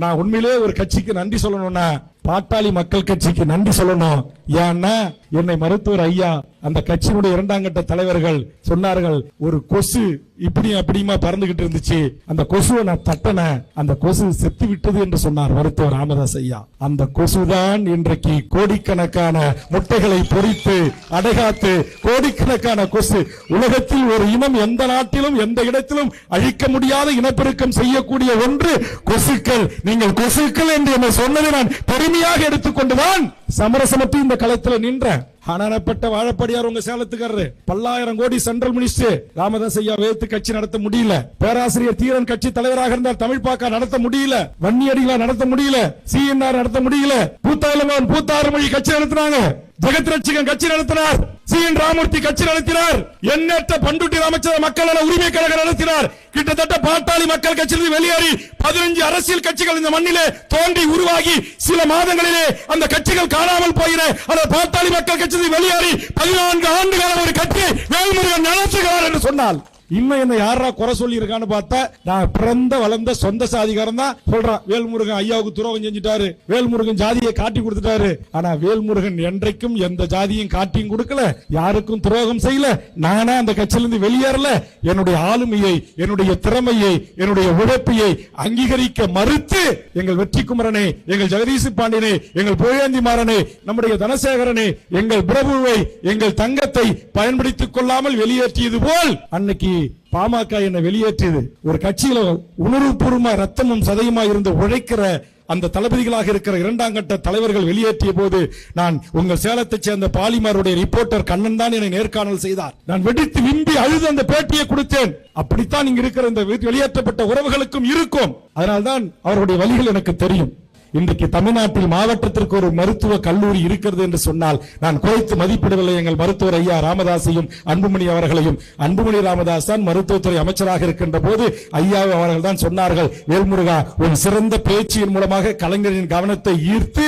நான் உண்மையிலே ஒரு கட்சிக்கு நன்றி சொல்லணும்னா பாட்டாளி மக்கள் கட்சிக்கு நன்றி சொல்லணும். ஏன்னா என்னை மருத்துவர் ஐயா அந்த கட்சியினுடைய இரண்டாம் கட்ட தலைவர்கள் சொன்னார்கள் ஒரு கொசு இப்படியும் அப்படியுமா பறந்துகிட்டு இருந்துச்சு. அந்த கொசுவை நான் தட்டினேன். அந்த கொசு செத்து விட்டது என்று சொன்னார் மருத்துவர் ராமதாஸ் ஐயா. அந்த கொசுதான் இன்றைக்கு கோடிக்கணக்கான முட்டைகளை பொறித்து அடைகாத்து கோடிக்கணக்கான கொசு உலகத்தில் ஒரு இனம் எந்த நாட்டிலும் எந்த இடத்திலும் அழிக்க முடியாத இனப்பெருக்கம் செய்யக்கூடிய ஒன்று கொசுக்கள். நீங்கள் கொசுக்கள் என்று என்ன சொன்னதை நான் பெருமையாக எடுத்துக்கொண்டுதான் சமரசமற்று இந்த களத்தில் நின்ற அனரப்பட்ட வாழப்படியார் உங்க சேலத்துக்காரரு. பல்லாயிரம் கோடி சென்ட்ரல் மினிஸ்டர் ராமதாஸ் ஐயா வேத்து கட்சி நடத்த முடியல. பேராசிரியர் தீரன் கட்சி தலைவராக இருந்தார் தமிழ் பாக்கா நடத்த முடியல. வன்னியடிகளா நடத்த முடியல. சிஎன்ஆர் நடத்த முடியல. பூத்தாயிலங்கவன் பூத்தாறு மொழி கட்சி நடத்தினாங்க. ஜெகத் ரட்சிகன் கட்சி நடத்தினார். சி என் ராமூர்த்தி கட்சி நடத்தினார். எண்ணற்ற பண்டுட்டி ராமச்சந்திர மக்கள் நல உரிமை கழகம் நடத்தினார். கிட்டத்தட்ட பாட்டாளி மக்கள் கட்சியிலிருந்து வெளியேறி பதினஞ்சு அரசியல் கட்சிகள் இந்த மண்ணிலே தோன்றி உருவாகி சில மாதங்களிலே அந்த கட்சிகள் காணாமல் போயின. அந்த பாட்டாளி மக்கள் கட்சி வெளியேறி பதினான்கு ஆண்டுகால ஒரு கட்சியை வேல்முருகன் நடத்துகிறார் என்று சொன்னால் இன்னும் என்ன யாரா குறை சொல்லி இருக்கான்னு பார்த்தா நான் பிறந்த வளர்ந்த சொந்த சாதிகாரன் தான். சொல்றான் வேல்முருகன் ஐயாவுக்கு துரோகம் செஞ்சுட்டாரு. வேல்முருகன் ஜாதியை காட்டி கொடுத்துட்டாரு. ஆனா வேல்முருகன் என்றைக்கும் எந்த ஜாதியும் காட்டியும் கொடுக்கல. யாருக்கும் துரோகம் செய்யல. நானே அந்த கட்சியிலிருந்து வெளியேறல. என்னுடைய ஆளுமையை என்னுடைய திறமையை என்னுடைய உழைப்பையை அங்கீகரிக்க மறுத்து எங்கள் வெற்றி குமரனே எங்கள் ஜெகதீஷ் பாண்டியனே எங்கள் புகழேந்தி மாறனை நம்முடைய தனசேகரனே எங்கள் பிரபுவை எங்கள் தங்கத்தை பயன்படுத்திக் கொள்ளாமல் வெளியேற்றியது போல் அன்னைக்கு பாமக என்னை வெளியேற்றியது. ஒரு கட்சியில உணர்வுபூர்வமா ரத்தமும் சதையுமா இருந்து உழைக்கிற அந்த தளபதிகளாக இருக்கிற இரண்டாம் கட்ட தலைவர்கள் வெளியேற்றிய போது நான் உங்கள் சேலத்தை சேர்ந்த பாலிமருடைய ரிப்போர்ட்டர் கண்ணன் தான் என்னை நேர்காணல் செய்தார். நான் வெடித்து விம்பி அழுது அந்த பேட்டியை கொடுத்தேன். அப்படித்தான் இங்க இருக்கிற இந்த வெளியேற்றப்பட்ட உறவுகளுக்கும் இருக்கும். அதனால்தான் அவருடைய வழிகள் எனக்கு தெரியும். இன்றைக்கு தமிழ்நாட்டில் மாவட்டத்திற்கு ஒரு மருத்துவ கல்லூரி இருக்கிறது என்று சொன்னால் நான் குறைத்து மதிப்பிடவில்லை. எங்கள் மருத்துவர் ஐயா ராமதாசையும் அன்புமணி அவர்களையும். அன்புமணி ராமதாஸ் தான் மருத்துவத்துறை அமைச்சராக இருக்கின்ற போது ஐயா அவர்கள் தான் சொன்னார்கள் வேல்முருகா ஒரு சிறந்த பேச்சின் மூலமாக கலைஞரின் கவனத்தை ஈர்த்து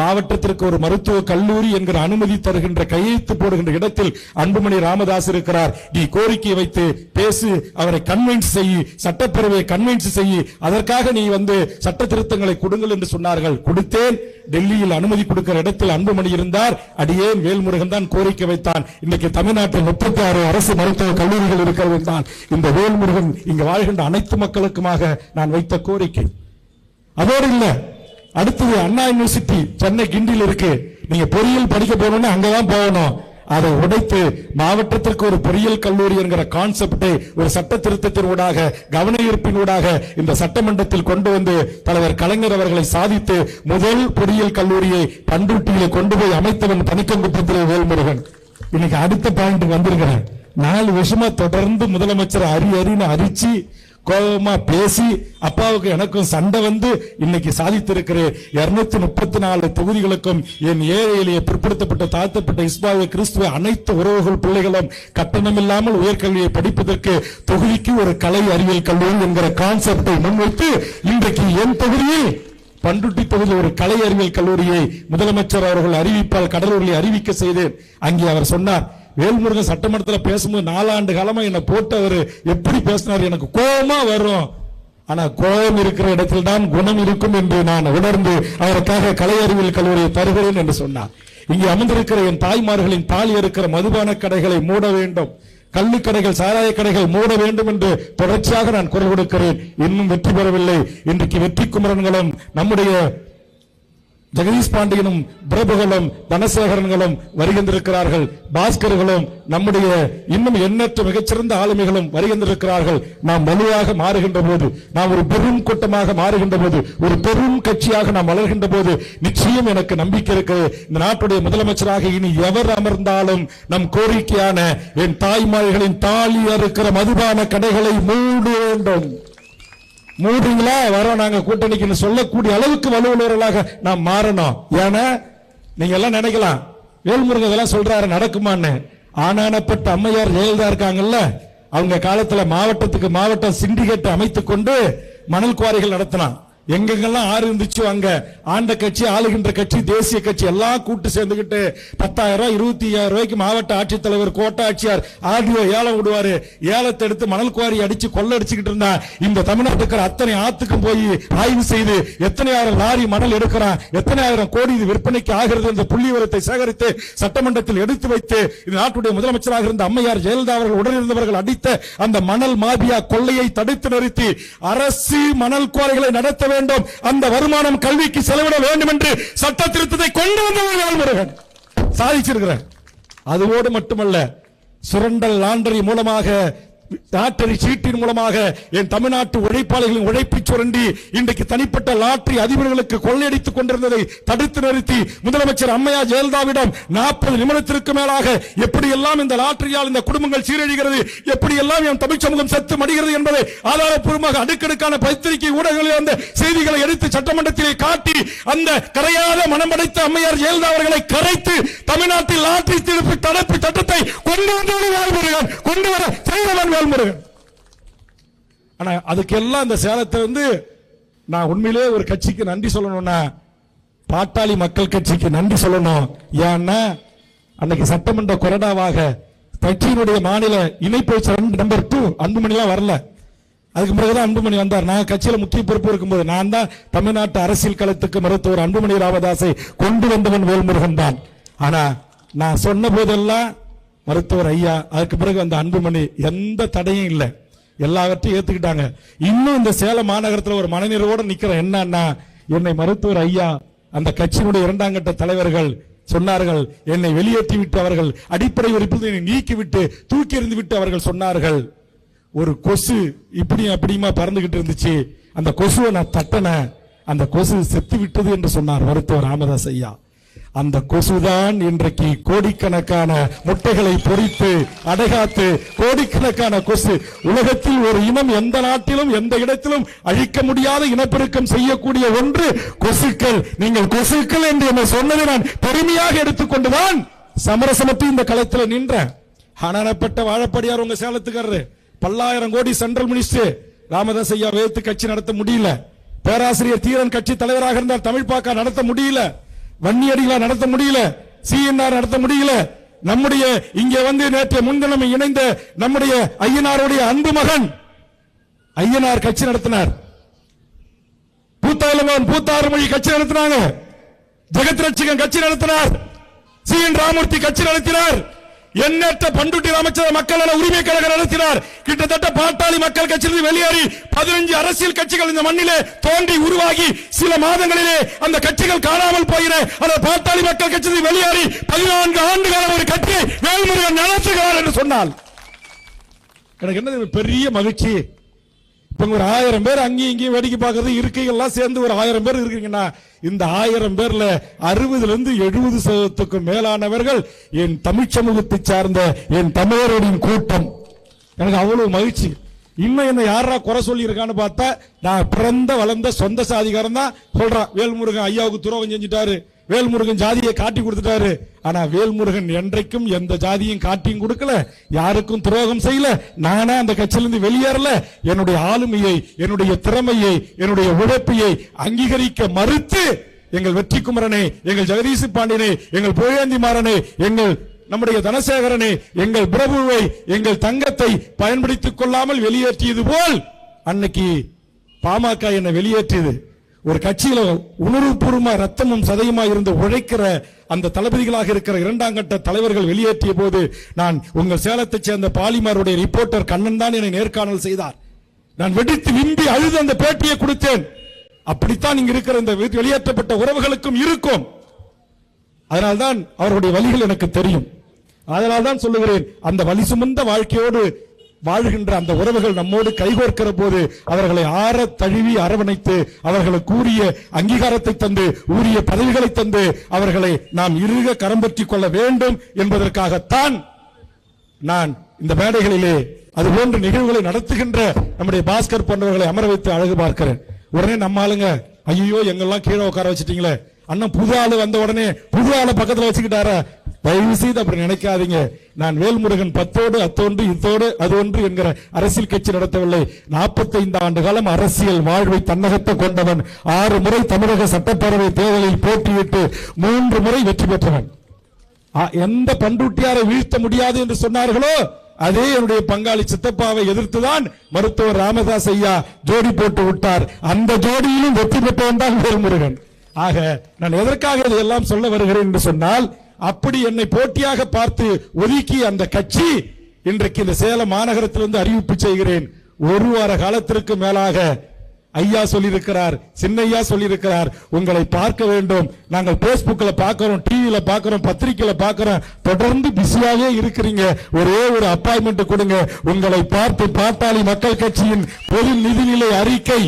மாவட்டத்திற்கு ஒரு மருத்துவ கல்லூரி என்கிற அனுமதி தருகின்ற கையெழுத்து போடுகின்ற இடத்தில் அன்புமணி ராமதாஸ் இருக்கிறார். நீ கோரிக்கை வைத்து பேசு அவரை கன்வின்ஸ் செய்யி சட்டப்பேரவையை கன்வின்ஸ் செய்யி அதற்காக நீ வந்து சட்ட திருத்தங்களை கொடுங்கள் என்று சொன்னார்கள். கொடுத்தேன். டெல்லியில் அனுமதி கொடுக்கிற இடத்தில் அன்புமணி இருந்தார். அடியேன் வேல்முருகன் தான் கோரிக்கை வைத்தான். இன்னைக்கு தமிழ்நாட்டில் முப்பத்தி ஆறு அரசு மருத்துவ கல்லூரிகள் இருக்கிறது தான். இந்த வேல்முருகன் இங்கு வாழ்கின்ற அனைத்து மக்களுக்குமாக நான் வைத்த கோரிக்கை. அதோடு இல்ல அடுத்தது அண்ணா யூனிவர்சிட்டி சென்னை கிண்டியில் இருக்கு. நீங்க பொறியியல் படிக்க போகணும்னு அங்கதான் போகணும். அதை உடைத்து மாவட்டத்திற்கு ஒரு பொறியியல் கல்லூரி என்கிற கான்செப்டை ஒரு சட்ட திருத்தத்தினூடாக கவன ஈர்ப்பினூடாக இந்த சட்டமன்றத்தில் கொண்டு வந்து தலைவர் கலைஞர் அவர்களை சாதித்து முதல் பொறியியல் கல்லூரியை பண்ருட்டியிலே கொண்டு போய் அமைத்தவன் பணிக்கங்குப்பத்திலே வேல்முருகன். இன்னைக்கு அடுத்த பாயிண்ட் வந்திருக்கிறேன் நாலு வருஷமா தொடர்ந்து முதலமைச்சர் அரி அரின்னு அரிச்சு கோபமா பேசி அப்பாவுக்கு எனக்கும் சண்டை வந்து இன்னைக்கு சாதித்திருக்கிறேன். இருநூத்தி முப்பத்தி நாலு தொகுதிகளுக்கும் என் ஏழை பிற்படுத்தப்பட்ட தாழ்த்தப்பட்ட இஸ்லாமிய கிறிஸ்துவ அனைத்து உறவுகள் பிள்ளைகளும் கட்டணமில்லாமல் உயர்கல்வியை படிப்பதற்கு தொகுதிக்கு ஒரு கலை அறிவியல் கல்லூரி என்கிற கான்செப்டை முன்வைத்து இன்றைக்கு என் தொகுதியில் பண்ருட்டி தொகுதியில் ஒரு கலை அறிவியல் கல்லூரியை முதலமைச்சர் அவர்கள் அறிவிப்பால் கடலூரில் அறிவிக்க செய்தேன். அங்கே அவர் சொன்னார் வேல்முருகன் சட்டமன்றத்தில் பேசும்போது நாலாண்டு காலமா என்னை போட்டவர். எப்படி பேசினார்? எனக்கு கோபமா வரும். ஆனா கோபம் இருக்கிற இடத்தில் தான் குணம் இருக்கும் என்று நான் உணர்ந்து அவருக்காக கலை அறிவியல் கல்லூரியை தருகிறேன் என்று சொன்னார். இங்கே அமர்ந்திருக்கிற என் தாய்மார்களின் தாலி இருக்கிற மதுபான கடைகளை மூட வேண்டும். கள்ளு கடைகள் சாராய கடைகள் மூட வேண்டும் என்று தொடர்ச்சியாக நான் குரல் கொடுக்கிறேன். இன்னும் வெற்றி பெறவில்லை. இன்றைக்கு வெற்றி குமரன்களும் நம்முடைய ஜெகதீஷ் பாண்டியனும் பிரபுகளும் தனசேகரன்களும் வருகின்றிருக்கிறார்கள். பாஸ்கர்களும் நம்முடைய இன்னும் எண்ணற்ற மிகச்சிறந்த ஆளுமைகளும் வருகின்றிருக்கிறார்கள். நாம் வலுவாக மாறுகின்ற போது நாம் ஒரு பெரும் கூட்டமாக மாறுகின்ற போது ஒரு பெரும் கட்சியாக நாம் வளர்கின்ற போது நிச்சயம் எனக்கு நம்பிக்கை இருக்கிறது. இந்த நாட்டுடைய முதலமைச்சராக இனி எவர் அமர்ந்தாலும் நம் கோரிக்கையான என் தாய்மார்களின் தாலி அறுக்கிற மதுபான கடைகளை மூட வேண்டும். மூடுங்களா வரோம் நாங்க கூட்டணிக்குன்னு சொல்லக்கூடிய அளவுக்கு வலுவுள்ளவர்களாக நாம் மாறணும். ஏன்னா நீங்க எல்லாம் நினைக்கலாம் வேல்முருகன் இதெல்லாம் சொல்றாரு நடக்குமான்னு. ஆனானப்பட்ட அம்மையார் ஜெயலலிதா இருக்காங்கல்ல அவங்க காலத்துல மாவட்டத்துக்கு மாவட்டம் சிண்டிகேட் அமைத்துக் கொண்டு மணல் குவாரிகள் நடத்தினான். எங்கெங்கெல்லாம் ஆறு இருந்துச்சோ அங்க ஆண்ட கட்சி ஆளுகின்ற கட்சி தேசிய கட்சி எல்லாம் கூட்டு சேர்ந்துகிட்டு பத்தாயிரம் ரூபாய் இருபத்தி ஐயாயிரம் ரூபாய்க்கு மாவட்ட ஆட்சித்தலைவர் கோட்டை ஆட்சியார் ஆர்டிஓ ஏலம் விடுவாரு. ஏலத்தை எடுத்து மணல் குவாரி அடிச்சு கொள்ள அடிச்சுக்கிட்டு இருந்தா இந்த தமிழ்நாட்டுக்கு இருக்கிற அத்தனை ஆத்துக்கும் போய் ஆய்வு செய்து எத்தனை ஆயிரம் லாரி மணல் எடுக்கிறான் எத்தனை ஆயிரம் கோடி இது விற்பனைக்கு ஆகிறது இந்த புள்ளி விவரத்தை சேகரித்து சட்டமன்றத்தில் எடுத்து வைத்து இந்த நாட்டுடைய முதலமைச்சராக இருந்த அம்மையார் ஜெயலலிதா அவர்கள் உடனிருந்தவர்கள் அடித்த அந்த மணல் மாபியா கொள்ளையை தடுத்து நிறுத்தி அரசு மணல் குவாரிகளை நடத்த வேண்டும். அந்த வருமானம் கல்விக்கு செலவிட வேண்டும் என்று சட்ட திருத்தத்தை கொண்டு வந்தவர்கள் வேல்முருகன் சாதிச்சிருக்கிறார் அதுவோடு மட்டுமல்ல சுரண்டல் லாண்டரி மூலமாக லாட்டரி சீட்டின் மூலமாக என் தமிழ்நாட்டு உழைப்பாளர்களின் உழைப்பை சுரண்டி இன்றைக்கு தனிப்பட்ட லாட்டரி அதிபர்களுக்கு கொள்ளையடித்துக் கொண்டிருந்ததை தடுத்து நிறுத்தி முதலமைச்சர் அம்மையா ஜெயலலிதாவிடம் நாற்பது நிமிடத்திற்கு மேலாக எப்படி எல்லாம் இந்த லாட்டரியால் இந்த குடும்பங்கள் சீரழிகிறது எப்படி எல்லாம் என் தமிழ் சமூகம் செத்து மடிகிறது என்பதை ஆதாரப்பூர்வமாக அடுக்கடுக்கான பத்திரிகை ஊடகங்களில் அந்த செய்திகளை எடுத்து சட்டமன்றத்திலே காட்டி அந்த கரையாத மனம் படைத்த அம்மையார் ஜெயலலிதா அவர்களை கரைத்து தமிழ்நாட்டில் லாட்டரி திருப்பி தடுப்பு சட்டத்தை கொண்டு வந்து கொண்டு வர செய்தவன் வேல்முருகன் ஆனா அதுக்கெல்லாம் இந்த சேலத்தை வந்து நான் உண்மையிலே ஒரு கட்சிக்கு நன்றி சொல்லணும்னா பாட்டாளி மக்கள் கட்சிக்கு நன்றி சொல்லணும். ஏன்னா அன்னைக்கு சட்டமன்ற கொறடாவாக கட்சியினுடைய மாநில இணைப்பு நம்பர் டூ அன்புமணிலாம் வரல. அதுக்கு பிறகுதான் அன்புமணி வந்தார். நான் கட்சியில முக்கிய பொறுப்பு இருக்கும்போது நான் தான் தமிழ்நாட்டு அரசியல் களத்துக்கு மருத்துவர் அன்புமணி ராமதாஸை கொண்டு வந்தவன் வேல்முருகன் தான். ஆனா நான் சொன்ன போதெல்லாம் மருத்துவர் ஐயா அதுக்கு பிறகு அந்த அன்புமணி எந்த தடையும் இல்லை. எல்லாவற்றையும் ஏத்துக்கிட்டாங்க. இன்னும் இந்த சேலம் மாநகரத்தில் ஒரு மனநிறைவோட நிக்கிற என்னன்னா என்னை மருத்துவர் ஐயா அந்த கட்சியினுடைய இரண்டாம் கட்ட தலைவர்கள் சொன்னார்கள். என்னை வெளியேற்றி விட்டு அவர்கள் அடிப்படை உறுப்பில் என்னை நீக்கி விட்டு தூக்கி எறிந்து விட்டு அவர்கள் சொன்னார்கள். ஒரு கொசு இப்படியும் அப்படியுமா பறந்துகிட்டு இருந்துச்சு. அந்த கொசுவை நான் தட்டன அந்த கொசு செத்து விட்டது என்று சொன்னார் மருத்துவர் ராமதாஸ் ஐயா. அந்த கொசுதான் இன்றைக்கு கோடிக்கணக்கான முட்டைகளை பொறித்து அடைகாத்து கோடிக்கணக்கான கொசு. உலகத்தில் ஒரு இனம் எந்த நாட்டிலும் எந்த இடத்திலும் அழிக்க முடியாத இனப்பெருக்கம் செய்யக்கூடிய ஒன்று கொசுக்கள். நீங்கள் கொசுக்கள் என்று என்ன சொன்னதை நான் பெருமையாக எடுத்துக்கொண்டுதான் சமரசமத்து இந்த களத்தில் நின்ற ஆனானப்பட்ட வாழப்படியார் உங்க சேலத்துக்காரரு. பல்லாயிரம் கோடி சென்ட்ரல் மினிஸ்டர் ராமதாஸ் ஐயா வேத்து கட்சி நடத்த முடியல. பேராசிரியர் தீரன் கட்சி தலைவராக இருந்தார் தமிழ் பாக்கா நடத்த முடியல. வன்னியடிகளா நடத்த முடியல சிஎன்ஆர் நடத்த முடியல. நம்முடைய இங்கே வந்து நேற்று முன்தினம் இணைந்த நம்முடைய ஐயனாருடைய அன்பு மகன் ஐயனார் கட்சி நடத்தினார். பூத்தாலமன் பூத்தாறுமொழி கட்சி நடத்தினாங்க. ஜெகத் ரட்சகன் கட்சி நடத்தினார். சி என் ராமூர்த்தி கட்சி நடத்தினார். எண்ணற்ற பண்டுட்டி அமைச்சர் மக்கள் உரிமை கழகம் நடத்தினார். கிட்டத்தட்ட பாட்டாளி மக்கள் கட்சியிலிருந்து வெளியேறி பதினஞ்சு அரசியல் கட்சிகள் இந்த மண்ணிலே தோன்றி உருவாகி சில மாதங்களிலே அந்த கட்சிகள் காணாமல் போகிற அந்த பாட்டாளி மக்கள் கட்சியிலிருந்து வெளியேறி பதினான்கு ஆண்டு காலம் ஒரு கட்சியை வேல்முருகன் நடத்துகிறார் என்று சொன்னால். எனக்கு என்ன பெரிய மகிழ்ச்சி? இப்போ ஒரு ஆயிரம் பேர் அங்கேயும் இங்கேயும் வேடிக்கை பார்க்கறது இருக்கைகள்லாம் சேர்ந்து ஒரு ஆயிரம் பேர் இருக்கீங்கன்னா இந்த ஆயிரம் பேர்ல அறுபதுலேருந்து எழுபது சதவீதத்துக்கும் மேலானவர்கள் என் தமிழ் சமூகத்தை சார்ந்த என் தமிழரின் கூட்டம். எனக்கு அவ்வளவு மகிழ்ச்சி. இன்னும் என்ன யாரா குறை சொல்லியிருக்கான்னு பார்த்தா நான் பிறந்த வளர்ந்த சொந்த சாதிகாரன் தான். சொல்றான் வேல்முருகன் ஐயாவுக்கு துரோகம் செஞ்சுட்டாரு. வேல்முருகன் ஜாதியை காட்டி கொடுத்துட்டாரு. ஆனா வேல்முருகன் என்றைக்கும் எந்த ஜாதியும் காட்டியும் கொடுக்கல. யாருக்கும் துரோகம் செய்யல. நானா அந்த கட்சியிலிருந்து வெளியேறல. என்னுடைய ஆளுமையை என்னுடைய திறமையை என்னுடைய உழைப்பையை அங்கீகரிக்க மறுத்து எங்கள் வெற்றி குமரனே எங்கள் ஜெகதீசு பாண்டியனே எங்கள் புழையாந்தி மாறனே எங்கள் நம்முடைய தனசேகரனே எங்கள் பிரபுவை எங்கள் தங்கத்தை பயன்படுத்திக் கொள்ளாமல் வெளியேற்றியது போல் அன்னைக்கு பாமக என்னை வெளியேற்றியது. ஒரு கட்சியில உணர்வுபூர்வமா ரத்தமும் சதையுமா இருந்து உழைக்கிற அந்த தளபதிகளாக இருக்கிற இரண்டாம் கட்ட தலைவர்கள் வெளியேற்றிய போது நான் உங்கள் சேலத்தைச் சேர்ந்த பாலிமாருடைய ரிப்போர்ட்டர் கண்ணன் தான் என்னை நேர்காணல் செய்தார். நான் வெடித்து விம்பி அழுது அந்த பேட்டியை கொடுத்தேன். அப்படித்தான் இங்க இருக்கிற இந்த வெளியேற்றப்பட்ட உறவுகளுக்கும் இருக்கும். அதனால்தான் அவருடைய வழிகள் எனக்கு தெரியும். அதனால்தான் சொல்லுகிறேன் அந்த வலி சுமந்த வாழ்க்கையோடு வாழ்கின்ற அந்த உறவுகள் நம்மோடு கைகோர்க்கிற போது அவர்களை ஆற தழுவி அரவணைத்து அவர்களுக்கு உரிய அங்கீகாரத்தை தந்து உரிய பதவிகளை தந்து அவர்களை நாம் இறுக கரம்பற்றிக் கொள்ள வேண்டும் என்பதற்காகத்தான் நான் இந்த மேடைகளிலே அது போன்ற நிகழ்வுகளை நடத்துகின்ற நம்முடைய பாஸ்கர் போன்றவர்களை அமர வைத்து அழகு பார்க்கிறேன். உடனே நம்ம ஆளுங்க ஐயோ எங்கெல்லாம் கீழே உட்கார வச்சிட்டீங்களே? அண்ணன் புது ஆளு வந்த உடனே புது ஆளை பக்கத்துல வச்சுக்கிட்டாரா? தயவு செய்து அப்படி நினைக்காதீங்க. நான் வேல்முருகன் பத்தோடு அத்தோன்று இத்தோடு அது ஒன்று என்கிற அரசியல் கட்சி நடத்தவில்லை. 45 ஆண்டு காலம் அரசியல் வாழ்வை தன்னகத்தை கொண்டவன். ஆறு முறை தமிழக சட்டப்பேரவை தேர்தலில் போட்டியிட்டு மூன்று முறை வெற்றி பெற்றவன். ஆ, எந்த பண்ருட்டியாரை வீழ்த்த முடியாது என்று சொன்னார்களோ அதே என்னுடைய பங்காளி சித்தப்பாவை எதிர்த்துதான் மருத்துவர் ராமதாஸ் ஐயா ஜோடி போட்டு விட்டார். அந்த ஜோடியிலும் வெற்றி பெற்றவன் தான் வேல்முருகன். ஆக நான் எதற்காக இதையெல்லாம் சொல்ல வருகிறேன் என்று சொன்னால் அப்படி என்னை போட்டியாக பார்த்து ஒதுக்கி அந்த கட்சி இன்றைக்கு இந்த சேலம் மாநகரத்திலிருந்து அறிவிப்பு செய்கிறேன். ஒரு வார காலத்திற்கு மேலாக ஐயா சொல்லியிருக்கிறார் சின்னையா சொல்லியிருக்கிறார் உங்களை பார்க்க வேண்டும். நாங்கள் பேஸ்புக்கில் பார்க்கிறோம் டிவியில் பார்க்கிறோம் பத்திரிக்கையில் பார்க்கிறோம். தொடர்ந்து பிஸியாகவே இருக்கிறீங்க. ஒரே ஒரு அப்பாயின்மெண்ட் கொடுங்க. உங்களை பார்த்து பாட்டாளி மக்கள் கட்சியின் பொது நிதிநிலை அறிக்கை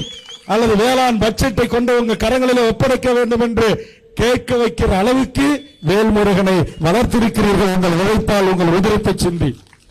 அல்லது வேளாண் பட்ஜெட்டை கொண்டு உங்க கரங்களில் ஒப்படைக்க வேண்டும் என்று கேட்க வைக்கிற அளவுக்கு வேல்முருகனை வளர்த்திருக்கிறீர்கள் உங்கள் உழைப்பால் உங்கள் உதிரத்தை சிந்தி.